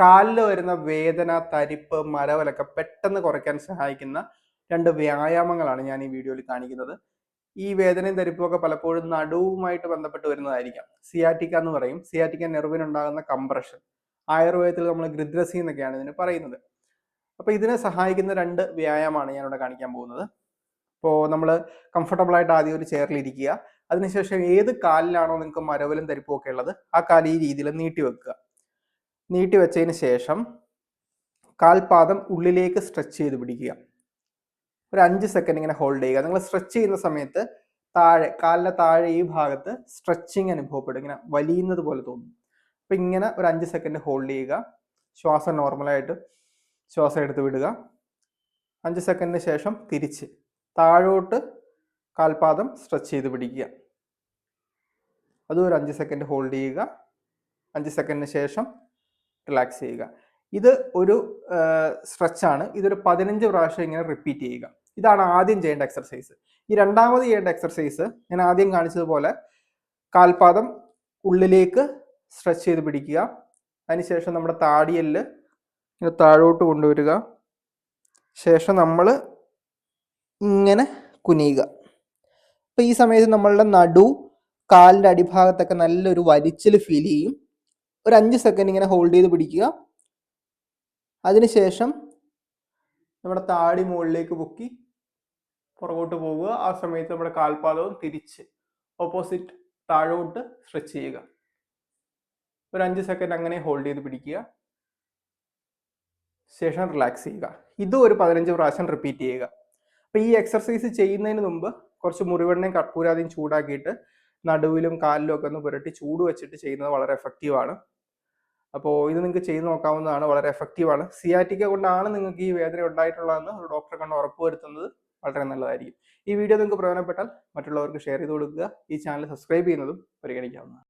കാലിൽ വരുന്ന വേദന തരിപ്പ് മരവലൊക്കെ പെട്ടെന്ന് കുറയ്ക്കാൻ സഹായിക്കുന്ന രണ്ട് വ്യായാമങ്ങളാണ് ഞാൻ ഈ വീഡിയോയിൽ കാണിക്കുന്നത്. ഈ വേദനയും തരിപ്പും ഒക്കെ പലപ്പോഴും നടുവുമായിട്ട് ബന്ധപ്പെട്ട് വരുന്നതായിരിക്കാം. സിയാറ്റിക്ക എന്ന് പറയും. സിയാറ്റിക്ക നെർവിനുണ്ടാകുന്ന കംപ്രഷൻ ആയുർവേദത്തിൽ നമ്മൾ ഗൃദ്രസി എന്നൊക്കെയാണ് ഇതിന് പറയുന്നത്. അപ്പോൾ ഇതിനെ സഹായിക്കുന്ന രണ്ട് വ്യായാമമാണ് ഞാനിവിടെ കാണിക്കാൻ പോകുന്നത്. ഇപ്പോൾ നമ്മൾ കംഫർട്ടബിൾ ആയിട്ട് ആദ്യം ഒരു ചെയറിൽ ഇരിക്കുക. അതിനുശേഷം ഏത് കാലിലാണോ നിങ്ങൾക്ക് മരവലും തരിപ്പും ഒക്കെ ഉള്ളത് ആ കാൽ ഈ രീതിയിൽ നീട്ടി വെക്കുക. നീട്ടി വെച്ചതിന് ശേഷം കാൽപാദം ഉള്ളിലേക്ക് സ്ട്രെച്ച് ചെയ്ത് പിടിക്കുക. ഒരു അഞ്ച് സെക്കൻഡ് ഇങ്ങനെ ഹോൾഡ് ചെയ്യുക. നിങ്ങൾ സ്ട്രെച്ച് ചെയ്യുന്ന സമയത്ത് താഴെ കാലിന്റെ താഴെ ഈ ഭാഗത്ത് സ്ട്രെച്ചിങ് അനുഭവപ്പെടും. ഇങ്ങനെ വലിയുന്നത് പോലെ തോന്നും. അപ്പം ഇങ്ങനെ ഒരു അഞ്ച് സെക്കൻഡ് ഹോൾഡ് ചെയ്യുക. ശ്വാസം നോർമലായിട്ട് ശ്വാസം എടുത്ത് വിടുക. അഞ്ച് സെക്കൻഡിന് ശേഷം തിരിച്ച് താഴോട്ട് കാൽപാദം സ്ട്രെച്ച് ചെയ്ത് പിടിക്കുക. അതും ഒരു അഞ്ച് സെക്കൻഡ് ഹോൾഡ് ചെയ്യുക. അഞ്ച് സെക്കൻഡിന് ശേഷം റിലാക്സ് ചെയ്യുക. ഇത് ഒരു സ്ട്രെച്ചാണ് ഇതൊരു പതിനഞ്ച് പ്രാവശ്യം ഇങ്ങനെ റിപ്പീറ്റ് ചെയ്യുക. ഇതാണ് ആദ്യം ചെയ്യേണ്ട എക്സർസൈസ് ഈ രണ്ടാമത് ചെയ്യേണ്ട എക്സർസൈസ് ഞാൻ ആദ്യം കാണിച്ചതുപോലെ കാൽപാദം ഉള്ളിലേക്ക് സ്ട്രെച്ച് ചെയ്ത് പിടിക്കുക. അതിനുശേഷം നമ്മുടെ താടിയൽ ഇങ്ങനെ താഴോട്ട് കൊണ്ടുവരിക. ശേഷം നമ്മൾ ഇങ്ങനെ കുനിയുക. അപ്പോൾ ഈ സമയത്ത് നമ്മളുടെ നടു കാലിന്റെ അടിഭാഗത്തൊക്കെ നല്ലൊരു വലിച്ചിൽ ഫീൽ ചെയ്യും. ഒരു അഞ്ച് സെക്കൻഡ് ഇങ്ങനെ ഹോൾഡ് ചെയ്ത് പിടിക്കുക. അതിനുശേഷം നമ്മുടെ താടി മുകളിലേക്ക് പൊക്കി പുറകോട്ട് പോവുക. ആ സമയത്ത് നമ്മുടെ കാൽപാദവും തിരിച്ച് ഓപ്പോസിറ്റ് താഴോട്ട് സ്ട്രെച്ച് ചെയ്യുക. ഒരു അഞ്ച് സെക്കൻഡ് അങ്ങനെ ഹോൾഡ് ചെയ്ത് പിടിക്കുക. ശേഷം റിലാക്സ് ചെയ്യുക. ഇതും ഒരു പതിനഞ്ച് പ്രാവശ്യം റിപ്പീറ്റ് ചെയ്യുക. അപ്പോൾ ഈ എക്സർസൈസ് ചെയ്യുന്നതിന് മുമ്പ് കുറച്ച് മുറിവെണ്ണയും കർപ്പൂരാതിയും ചൂടാക്കിയിട്ട് നടുവിലും കാലിലും ഒക്കെ ഒന്ന് പുരട്ടി ചൂട് വെച്ചിട്ട് ചെയ്യുന്നത് വളരെ എഫക്റ്റീവാണ് അപ്പോൾ ഇത് നിങ്ങൾക്ക് ചെയ്ത് നോക്കാവുന്നതാണ് വളരെ എഫക്റ്റീവാണ് സിയാറ്റിക്ക കൊണ്ടാണ് നിങ്ങൾക്ക് ഈ വേദന ഉണ്ടായിട്ടുള്ളതെന്ന് ഒരു ഡോക്ടറെ കണ്ട് ഉറപ്പുവരുത്തുന്നത് വളരെ നല്ലതായിരിക്കും. ഈ വീഡിയോ നിങ്ങൾക്ക് പ്രയോജനപ്പെട്ടാൽ മറ്റുള്ളവർക്ക് ഷെയർ ചെയ്ത് കൊടുക്കുക. ഈ ചാനൽ സബ്സ്ക്രൈബ് ചെയ്യുന്നതും പരിഗണിക്കാവുന്നതാണ്.